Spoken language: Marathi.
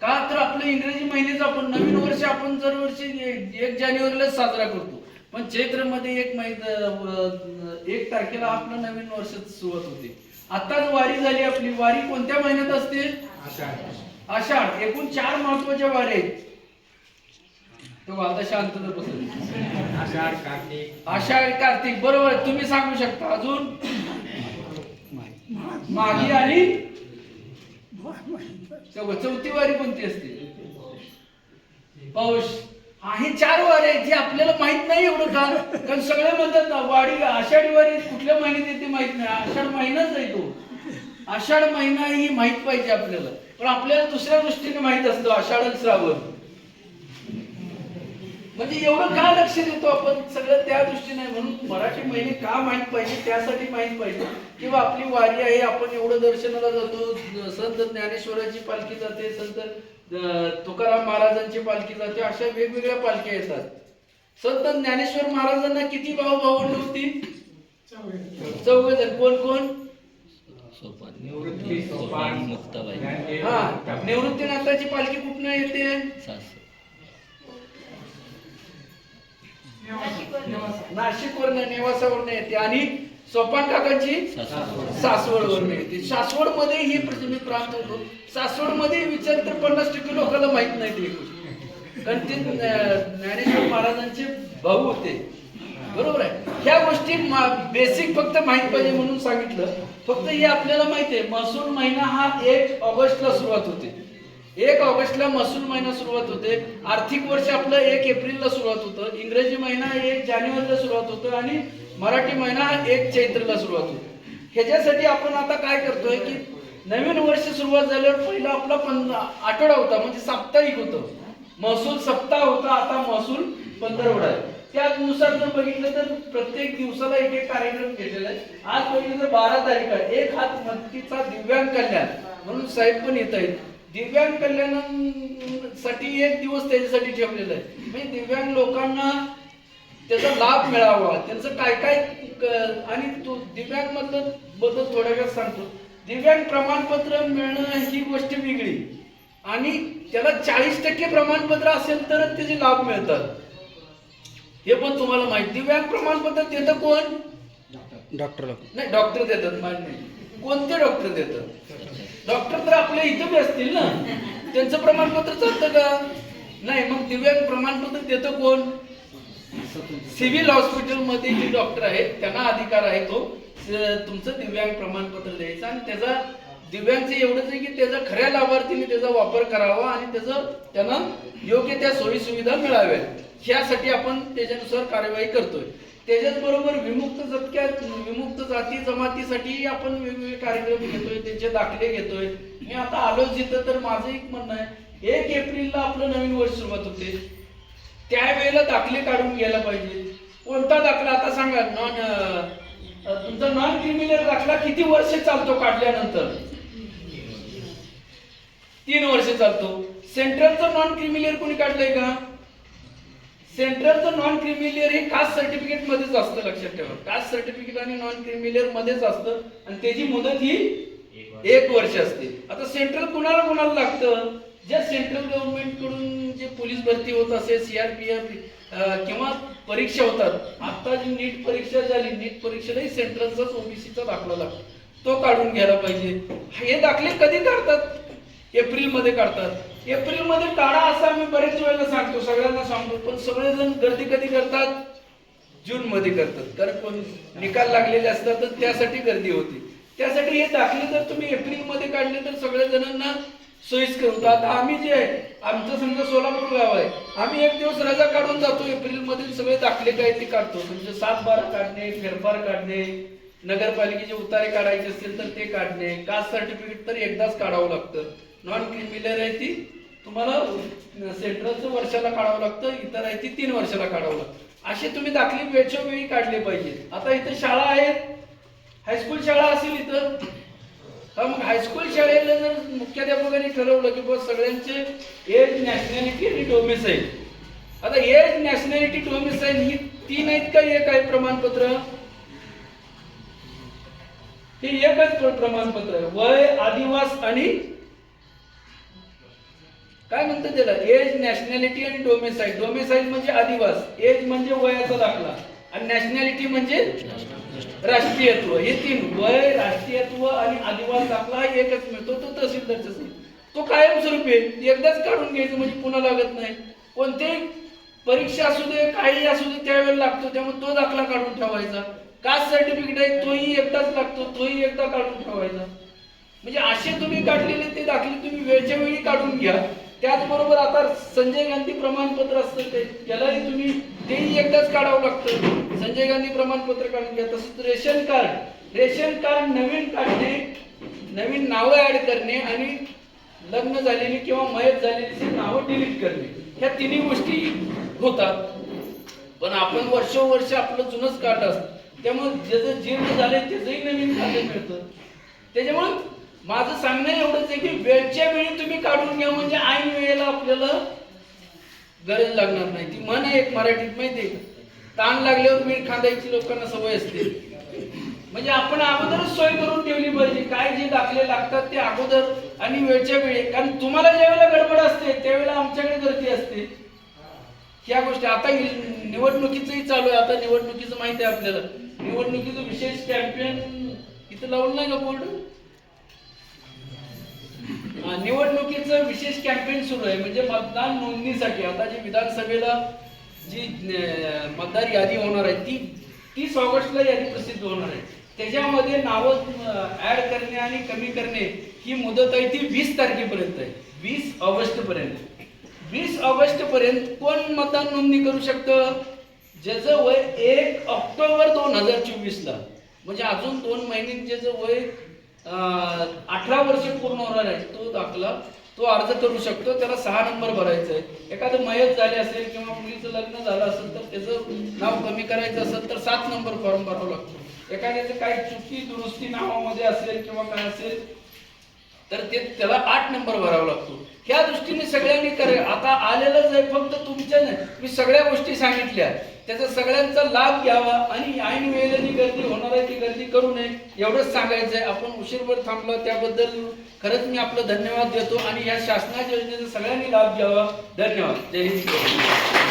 का तर आपलं इंग्रजी महिन्याचं आपण नवीन वर्ष आपण दरवर्षी एक जानेवारीला साजरा करतो. पण चैत्रमध्ये एक महिना एक तारखेला आपलं नवीन वर्ष सुरुवात होते. आताच वारी झाली आपली. वारी कोणत्या महिन्यात असते? आषाढ. एकूण चार महत्त्वाच्या वारी आहेत. तो आता शांतता बसली आषाढ कार्तिक. आषाढ कार्तिक. बरोबर. तुम्ही सांगू शकता अजून? मागी आणि चौथी वारी कोणती असते? पाऊस. हा हे चार वारी आहेत जे आपल्याला माहीत नाही एवढं का कारण सगळे म्हणतात ना वाडी आषाढी वारी कुठल्या महिन्यात येते माहीत नाही. आषाढ महिनाच आहे तो. आषाढ महिना ही माहीत पाहिजे आपल्याला. पण आपल्याला दुसऱ्या दृष्टीने माहीत असतो आषाढ श्रावण. म्हणजे एवढं का लक्ष देतो आपण? सगळं त्या दृष्टीने म्हणून मराठी महिने का माहीत पाहिजे त्यासाठी माहीत पाहिजे. किंवा आपली वारी आहे आपण एवढं दर्शनाला जातो संत ज्ञानेश्वराची पालखी जाते संत तुकाराम महाराजांची पालखी जाते अशा वेगवेगळ्या पालख्या येतात. संत ज्ञानेश्वर महाराजांना किती भाऊ भावंड होती? चौघ जण. कोण कोण? निवृत्ती हा निवृत्तीनाथाची पालखी कुठनं येते? नाशिकवरनं नेवासावरनं येते आणि सोपान काकांची सासू सासवडवरून येते सासवडमध्ये ही मी प्राप्त होतो. सासवडमध्ये विचार तर पन्नास टक्के लोकांना माहीत नाही ती गोष्ट. कारण ते ज्ञा- ज्ञानेश्वर महाराजांचे भाऊ होते. बरोबर आहे. ह्या गोष्टी बेसिक फक्त माहीत पाहिजे म्हणून सांगितलं. फक्त हे आपल्याला माहिती आहे महसूल महिना हा एक ऑगस्टला सुरुवात होते. एक ऑगस्टला महसूल महिना सुरुवात होते. आर्थिक वर्ष आपलं एक एप्रिलला सुरुवात होतं. इंग्रजी महिना एक जानेवारीला सुरुवात होतं आणि मराठी महिना एक चैत्रला सुरुवात होतो. ह्याच्यासाठी आपण आता काय करतोय की नवीन वर्ष सुरुवात झाल्यावर पहिला आपला पंध आठवडा होता म्हणजे साप्ताहिक होतं. महसूल सप्ताह होता आता महसूल पंधरवडा आहे. त्यानुसार जर बघितलं तर प्रत्येक दिवसाला एक एक कार्यक्रम घेतलेला आहे. आज बघितलं तर बारा तारीख आहे. एक हात मदतीचा दिव्यांग कल्याण म्हणून साहेब पण येत आहेत. दिव्यांग कल्याणासाठी एक दिवस त्याच्यासाठी ठेवलेला आहे. म्हणजे दिव्यांग लोकांना त्याचा लाभ मिळावा. त्यांचं काय काय आणि तो दिव्यांग मधलं बद्दल थोड्या वेळात सांगतो. दिव्यांग प्रमाणपत्र मिळणं ही गोष्ट वेगळी. आणि त्याला चाळीस टक्के प्रमाणपत्र असेल तरच त्याचे लाभ मिळतात. हे पण तुम्हाला माहिती. दिव्यांग प्रमाणपत्र देतं कोण? डॉक्टर. नाही डॉक्टर देतात मान्य नाही. कोणते डॉक्टर देतात? डॉक्टर तर आपल्या इथं बी असतील ना? त्यांचं प्रमाणपत्र चालतं का? नाही मग दिव्यांग प्रमाणपत्र देतं कोण? सिव्हिल हॉस्पिटलमध्ये जे डॉक्टर आहेत त्यांना अधिकार आहे तो तुमचं दिव्यांग प्रमाणपत्र द्यायचं आणि त्याचा दिव्यांगचं एवढंच आहे की त्याचा खऱ्या लाभार्थीने त्याचा वापर करावा आणि त्याचं त्यांना योग्य त्या सोयी सुविधा मिळाव्यात. ह्यासाठी आपण त्याच्यानुसार कार्यवाही करतोय. त्याच्याच बरोबर विमुक्त जतक्यात विमुक्त जाती जमातीसाठी आपण वेगवेगळे कार्यक्रम घेतोय त्यांचे दाखले घेतोय. मी आता आलो जिथं तर माझं एक म्हणणं आहे एक एप्रिलला आपलं नवीन वर्ष सुरुवात होते. त्यावेळेला दाखले काढून घ्यायला पाहिजे. कोणता दाखला? आता सांगा नॉन तुमचा नॉन क्रिमिनल दाखला किती वर्ष चालतो काढल्यानंतर? तीन वर्ष चालतो. सेंट्रलचं नॉन क्रिमिलियर कोणी काढलंय का? सेंट्रलचं नॉन क्रिमिलियर हे कास्ट सर्टिफिकेट मध्येच असतं लक्षात ठेवा. कास्ट सर्टिफिकेट आणि नॉन क्रिमिलियर मध्येच असतं. आणि त्याची मुदत ही एक वर्ष असते. आता सेंट्रल कुणाला कुणाला लागतं? ज्या सेंट्रल गव्हर्नमेंटकडून जे पोलीस भरती होत असेल सीआरपीएफ किंवा परीक्षा होतात आता जी नीट परीक्षा झाली नीट परीक्षेलाही सेंट्रलचाच ओबीसीचा दाखला लागतो. तो काढून घ्यायला पाहिजे. हे दाखले कधी काढतात? एप्रिलमध्ये काढतात. एप्रिलमध्ये काढा असा मी बरेच वेळेला सांगतो सगळ्यांना सांगतो पण सगळेजण गर्दी कधी करतात? जून मध्ये करतात. कारण कोण निकाल लागलेले असतात तर त्यासाठी गर्दी होते. त्यासाठी हे दाखले जर तुम्ही एप्रिलमध्ये काढले तर सगळ्या जणांना सोयीस्कर होतं. आता आम्ही जे आहे आमचं समजा सोलापूर गाव आहे आम्ही एक दिवस रजा काढून जातो एप्रिलमध्ये सगळे दाखले काय ते काढतो. म्हणजे सात बारा काढणे फेरफार काढणे नगरपालिकेचे उतारे काढायचे असतील तर ते काढणे कास्ट सर्टिफिकेट तर एकदाच काढावं लागतं. नॉन क्रिमिलर आहे ती. तुम्हाला सेंट्रलचं वर्षाला काढावं लागतं इतर आहे ती तीन वर्षाला काढावं लागतं. असे तुम्ही दाखले वेळच्या वेळी काढले पाहिजे. आता इथं शाळा आहेत. हायस्कूल शाळा असेल इथं. तर मग हायस्कूल शाळेला जर मुख्याध्यापकाने ठरवलं की बस सगळ्यांचे एज नॅशनॅलिटी आणि डोमिसाईल आता एज नॅशनॅलिटी डोमिसाईल ही तीन आहेत का एक आहे प्रमाणपत्र? हे एकच प्रमाणपत्र. आहे वय आदिवास आणि काय म्हणतात त्याला? एज नॅशनॅलिटी आणि डोमेसाईल डोमेसाईल म्हणजे आदिवास. एज म्हणजे वयाचा दाखला. आणि नॅशनॅलिटी म्हणजे राष्ट्रीयत्व. हे तीन वय राष्ट्रीयत्व आणि आदिवास दाखला हा एकच मिळतो. तो तहसीलदारचा असेल. तो कायमस्वरूपी आहे. एकदाच काढून घ्यायचं म्हणजे पुन्हा लागत नाही. कोणतेही परीक्षा असू दे काही असू दे त्यावेळेला लागतो. त्यामुळे तो दाखला काढून ठेवायचा. कास्ट सर्टिफिकेट आहे तोही एकदाच लागतो. तोही एकदा काढून ठेवायचा. म्हणजे असे तुम्ही काढलेले ते दाखले तुम्ही वेळच्या वेळी काढून घ्या. त्याचबरोबर आता संजय गांधी प्रमाणपत्र असतं ते त्यालाही तुम्ही तेही एकदाच काढावं लागतं. संजय गांधी प्रमाणपत्र काढून घ्या. तसंच रेशन कार्ड रेशन कार्ड नवीन काढणे नवीन नावं ऍड करणे आणि लग्न झालेली किंवा मयत झालेली नावं डिलीट करणे. ह्या तिन्ही गोष्टी होतात. पण आपण वर्षोवर्ष आपलं जुनंच कार्ड असतं. त्यामुळे ज्याचं जीर्ण झालंय त्याचंही नवीन खाते मिळतं. त्याच्यामुळे माझं सांगणं एवढंच आहे की वेळच्या वेळी तुम्ही काढून घ्या म्हणजे ऐन वेळेला आपल्याला गरज लागणार नाही. ती म्हण आहे एक मराठीत माहिती ताण लागल्यावर मीठ खांदायची लोकांना सवय असते. म्हणजे आपण अगोदरच सोय करून ठेवली पाहिजे. काय जे दाखले लागतात ते अगोदर आणि वेळच्या वेळी. कारण तुम्हाला ज्यावेळेला गडबड असते त्यावेळेला आमच्याकडे गर्दी असते. ह्या गोष्टी. आता ही निवडणुकीचंही चालू आहे. आता निवडणुकीचं माहिती आहे आपल्याला. निवडणुकीचं विशेष कॅम्पेन इथं लावून नाही का बोर्ड निवडणुकीचं विशेष कॅम्पेन सुरू आहे. म्हणजे मतदान नोंदणीसाठी आता जी विधानसभेला जी मतदार यादी होणार आहे ती तीस ऑगस्टला यादी प्रसिद्ध होणार आहे. त्याच्यामध्ये नावं ऍड करणे आणि कमी करणे ही मुदत आहे ती वीस तारखेपर्यंत आहे. वीस ऑगस्ट पर्यंत वीस ऑगस्ट पर्यंत कोण मतदान नोंदणी करू शकतं? ज्याचं वय एक ऑक्टोबर दोन हजार चोवीसला. म्हणजे अजून दोन महिने ज्याचं वय अठरा वर्ष पूर्ण होणार आहे. तो दाखला तो अर्ज करू शकतो त्याला सहा नंबर भरायचा आहे. एखादं मयत झाले असेल किंवा मुलीचं लग्न झालं असेल तर त्याचं नाव कमी करायचं असेल तर सात नंबर फॉर्म भरावा लागतो. एखाद्याचं काही चुकी दुरुस्ती नावामध्ये असेल किंवा काय असेल तर ते त्याला आठ नंबर भरावा लागतो. ह्या दृष्टीने सगळ्यांनी करे आता आलेलंच आहे फक्त तुमच्या मी सगळ्या गोष्टी सांगितल्या. त्याचा सगळ्यांचा लाभ घ्यावा आणि ऐन वेळेला जी गर्दी होणार आहे ती गर्दी करू नये एवढंच सांगायचं आहे. आपण उशीरभर थांबलो त्याबद्दल खरंच मी आपलं धन्यवाद देतो आणि या शासनाच्या योजनेचा सगळ्यांनी लाभ घ्यावा. धन्यवाद. जय हिंद.